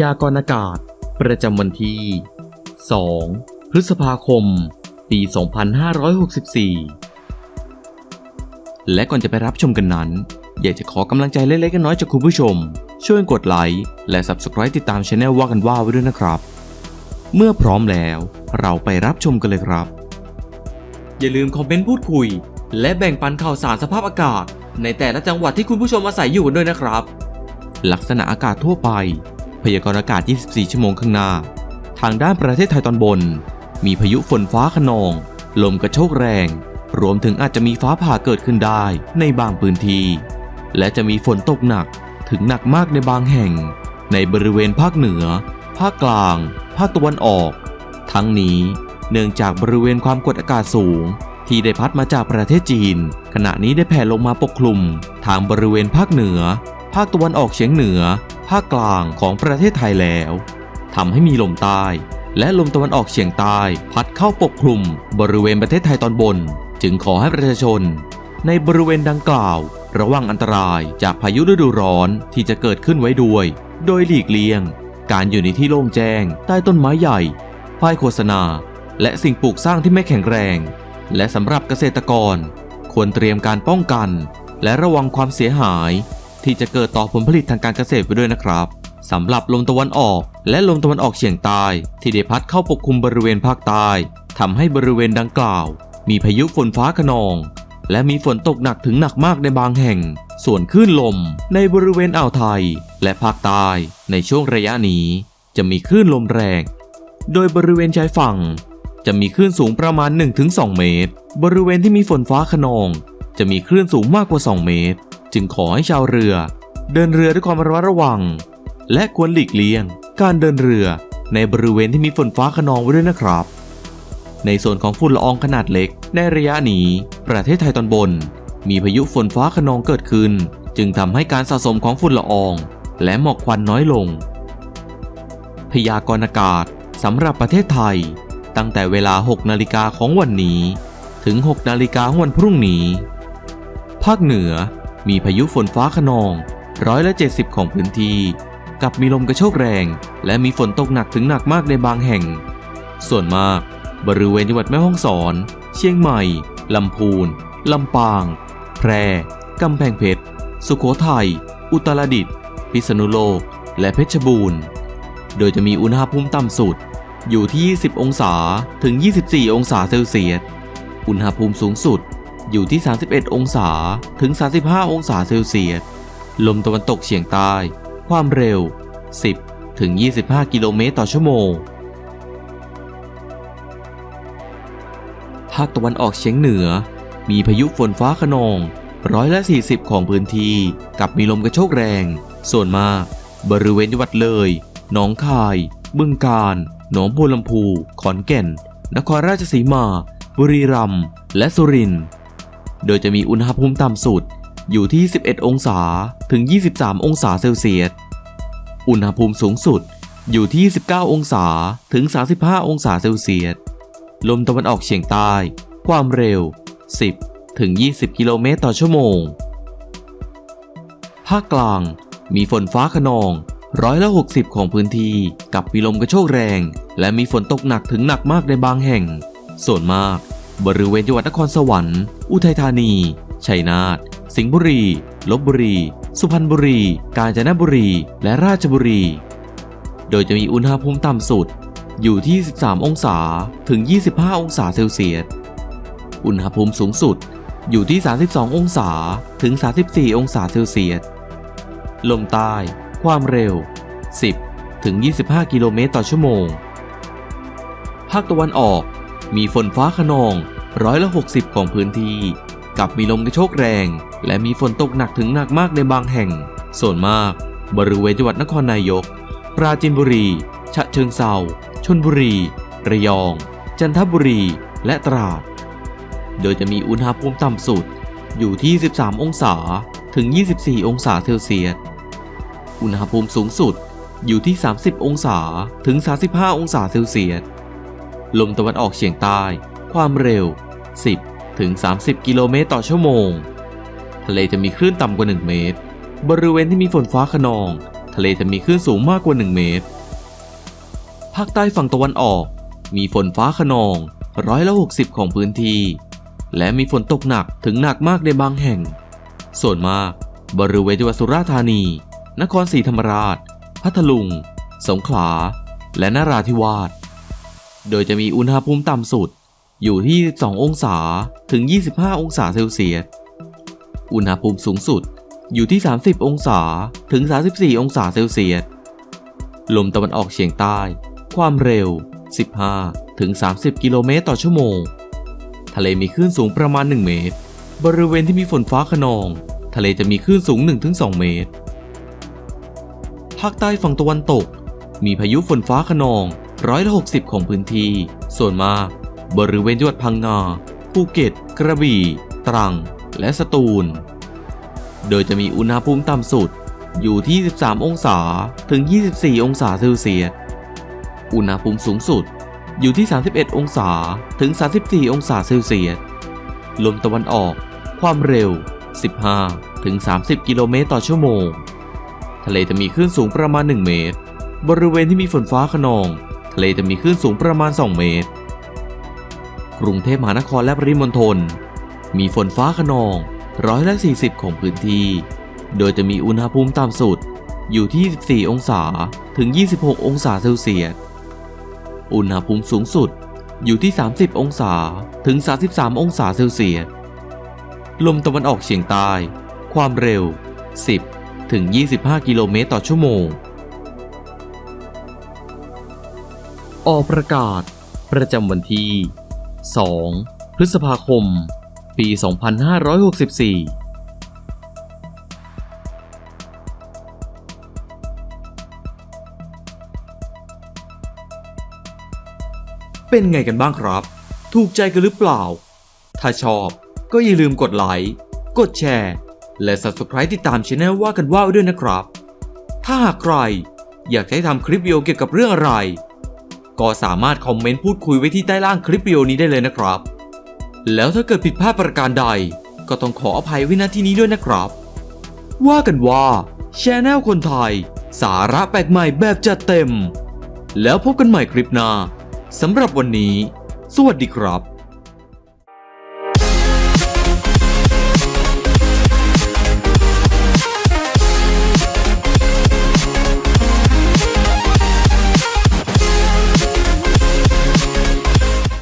ยากรณ์อากาศ ประจำวันที่ 2 พฤษภาคม ปี 2564 และก่อนจะไปรับชมกันนั้น อยากจะขอกำลังใจเล็กๆน้อยๆจากคุณผู้ชม ช่วยกดไลค์และ Subscribe ติดตามช anel ว่ากันว่าไว้ด้วยนะครับ เมื่อพร้อมแล้วเราไปรับชมกันเลยครับ อย่าลืมคอมเมนต์พูดคุย และแบ่งปันข่าวสารสภาพอากาศ ในแต่ละจังหวัดที่คุณผู้ชมอาศัยอยู่ด้วยนะครับ ลักษณะอากาศทั่วไป พยากรณ์อากาศ 24 ชั่วโมงข้างหน้า ทางด้านประเทศไทยตอนบน มีพายุฝนฟ้าขนอง ลมกระโชกแรง รวมถึงอาจจะมีฟ้าผ่าเกิดขึ้นได้ในบางพื้นที่ และจะมีฝนตกหนักถึงหนักมากในบางแห่ง ในบริเวณภาคเหนือ ภาคกลาง ภาคตะวันออก ทั้งนี้เนื่องจากบริเวณความกดอากาศสูง ที่ได้พัดมาจากประเทศจีน ขณะนี้ได้แผ่ลงมาปกคลุม ทางบริเวณภาคเหนือ ภาคตะวันออกเฉียงเหนือ ภาคกลางของประเทศไทยแล้วทำให้มีลมใต้ และลมตะวันออกเฉียงใต้พัดเข้าปกคลุมบริเวณประเทศไทยตอนบน จึงขอให้ประชาชน ในบริเวณดังกล่าว ระวังอันตรายจากพายุฤดูร้อนที่จะเกิดขึ้นไว้ด้วย โดยหลีกเลี่ยง การอยู่ในที่โล่งแจ้ง ใต้ต้นไม้ใหญ่ป้ายโฆษณา และสิ่งปลูกสร้างที่ไม่แข็งแรง และสำหรับเกษตรกร ควรเตรียมการป้องกัน และระวังความเสียหาย ที่จะเกิดต่อผลผลิตทางการเกษตรไปด้วยนะครับสำหรับลมตะวันออก และลมตะวันออกเฉียงใต้ที่ได้พัดเข้าปกคลุมบริเวณภาคใต้ทำให้บริเวณดังกล่าว มีพายุฝนฟ้าขนอง และมีฝนตกหนักถึงหนักมากในบางแห่ง ส่วนคลื่นลมในบริเวณอ่าวไทย และภาคใต้ในช่วงระยะนี้ จะมีคลื่นลมแรง โดยบริเวณชายฝั่ง จะมีคลื่นสูงประมาณ 1-2 เมตร บริเวณที่มีฝนฟ้าขนอง จะมีคลื่นสูงมากกว่า 2 เมตร จึงขอให้ชาวเรือ เดินเรือด้วยความระมัดระวัง และควรหลีกเลี่ยง การเดินเรือในบริเวณที่มีฝนฟ้าขนองไว้ด้วยนะครับ ในส่วนของฝุ่นละอองขนาดเล็ก ในระยะนี้ ประเทศไทยตอนบน มีพายุฝนฟ้าขนองเกิดขึ้น จึงทำให้การสะสมของฝุ่นละออง และหมอกควันน้อยลง พยากรณ์อากาศสำหรับประเทศไทย ตั้งแต่เวลา 6 นาฬิกาของวันนี้ ถึง 6 นาฬิกาของวันพรุ่งนี้ ภาคเหนือ มีพายุฝนฟ้าขนองร้อยละ70 ของพื้นที่ กับมีลมกระโชกแรง และมีฝนตกหนักถึงหนักมากในบางแห่ง ส่วนมาก บริเวณจังหวัดแม่ฮ่องสอน เชียงใหม่ ลำพูน ลำปาง แพร่ กำแพงเพชร สุโขทัย อุตรดิตถ์ พิษณุโลก และเพชรบูรณ์ โดยจะมีอุณหภูมิต่ำสุด อยู่ที่ 20 องศา ถึง 24 องศาเซลเซียส อุณหภูมิสูงสุด อยู่ที่ 31 องศาถึง 35 องศาเซลเซียส ลมตะวันตกเฉียงใต้ ความเร็ว 10 ถึง 25 กิโลเมตรต่อชั่วโมง ภาคตะวันออกเฉียงเหนือ มีพายุฝนฟ้าขนองร้อยละ 40 ของพื้นที่กับมีลมกระโชกแรง ส่วนมาก บริเวณจังหวัดเลย หนองคาย บึงกาฬหนองบัวลำพู ขอนแก่น นครราชสีมา บุรีรัมย์ และสุรินทร์ โดยจะมีอุณหภูมิต่ำสุดอยู่ที่ 11 องศาถึง 23 องศาเซลเซียส อุณหภูมิสูงสุดอยู่ที่ 19 องศาถึง 35 องศาเซลเซียส ลมตะวันออกเฉียงใต้ ความเร็ว 10 ถึง 20 กิโลเมตรต่อชั่วโมง ภาคกลางมีฝนฟ้าขนองร้อยละ60 ของพื้นที่กับมีลมกระโชกแรง และมีฝนตกหนักถึงหนักมากในบางแห่ง ส่วนมาก บริเวณจังหวัดนครสวรรค์ อุทัยธานี ชัยนาท สิงห์บุรี ลบบุรี สุพรรณบุรี กาญจนบุรี และราชบุรี โดยจะมีอุณหภูมิต่ำสุดอยู่ที่ 13 องศา ถึง 25 องศาเซลเซียส อุณหภูมิสูงสุดอยู่ที่ 32 องศา ถึง 34 องศาเซลเซียส ลมใต้ ความเร็ว 10 ถึง 25 กิโลเมตรต่อชั่วโมง ภาคตะวันออก มีฝนฟ้าขนองร้อยละ 60 ของพื้นที่ กับมีลมกระโชกแรง และมีฝนตกหนักถึงหนักมากในบางแห่ง ส่วนมาก บริเวณจังหวัดนครนายก ปราจีนบุรี ฉะเชิงเซาชลบุรี ระยอง จันทบุรี และตราด โดยจะมีอุณหภูมิต่ำสุดอยู่ที่ 13 องศาถึง 24 องศาเซลเซียส อุณหภูมิสูงสุดอยู่ที่ 30 องศาถึง 35 องศาเซลเซียส ลมตะวันออกเฉียงใต้ ความเร็ว 10 ถึง 30 กิโลเมตรต่อชั่วโมง ทะเลจะมีคลื่นต่ำกว่า 1 เมตร บริเวณที่มีฝนฟ้าขนอง ทะเลจะมีคลื่นสูงมากกว่า 1 เมตร ภาคใต้ฝั่งตะวันออก มีฝนฟ้าขนองร้อยละ60 ของพื้นที่ และมีฝนตกหนักถึงหนักมากในบางแห่ง ส่วนมาก บริเวณจังหวัดสุราษฎร์ธานี นครศรีธรรมราช พัทลุง สงขลา และนราธิวาส โดยจะมีอุณหภูมิต่ำสุด อยู่ที่ 2 องศาถึง 25 องศาเซลเซียส อุณหภูมิสูงสุดอยู่ที่ 30 องศาถึง 34 องศาเซลเซียส ลมตะวันออกเฉียงใต้ ความเร็ว 15 ถึง 30 กิโลเมตรต่อชั่วโมง ทะเลมีคลื่นสูงประมาณ 1 เมตร บริเวณที่มีฝนฟ้าขนอง ทะเลจะมีคลื่นสูง 1-2 เมตร ภาคใต้ฝั่งตะวันตก มีพายุฝนฟ้าขนอง ร้อยละ60ของพื้นที่ ส่วนมาก บริเวณจังหวัดพังงาภูเก็ต กระบี่ ตรัง และสตูล โดยจะมีอุณหภูมิต่ำสุดอยู่ที่ 13 องศาถึง 24 องศาเซลเซียส อุณหภูมิสูงสุดอยู่ที่ 31 องศาถึง 34 องศาเซลเซียส ลมตะวันออก ความเร็ว 15 ถึง 30 กิโลเมตรต่อชั่วโมง ทะเลจะมีคลื่นสูงประมาณ 1 เมตร บริเวณที่มีฝนฟ้าขนอง ทะเลจะมีคลื่นสูงประมาณ 2 เมตร กรุงเทพมหานครและปริมณฑลมีฝนฟ้าขนองร้อยละ40 ของพื้นที่ โดยจะมีอุณหภูมิต่ำสุดอยู่ที่14องศาถึง 26 องศาเซลเซียส อุณหภูมิสูงสุดอยู่ที่ 30 องศาถึง 33 องศาเซลเซียส ลมตะวันออกเฉียงใต้ ความเร็ว 10 ถึง 25 กิโลเมตรต่อชั่วโมง ออกประกาศ ประจำวันที่ 2 พฤษภาคม ปี 2564เป็นไงกันบ้างครับ ถูกใจกันหรือเปล่า ถ้าชอบก็อย่าลืมกดไลค์ กดแชร์ และ Subscribe ติดตามช anel ว่ากันว่าด้วยนะครับ ถ้าหากใครอยากให้ทำคลิปวิดีโอเกี่ยวกับเรื่องอะไร ก็สามารถคอมเมนต์พูดคุยไว้ที่ใต้ล่างคลิปวิดีโอนี้ได้เลยนะครับ แล้วถ้าเกิดผิดพลาดประการใด ก็ต้องขออภัยไว้ณที่นี้ด้วยนะครับ ว่ากันว่าชแนลคนไทย สาระแปลกใหม่แบบจัดเต็ม แล้วพบกันใหม่คลิปหน้าสำหรับวันนี้ สวัสดีครับ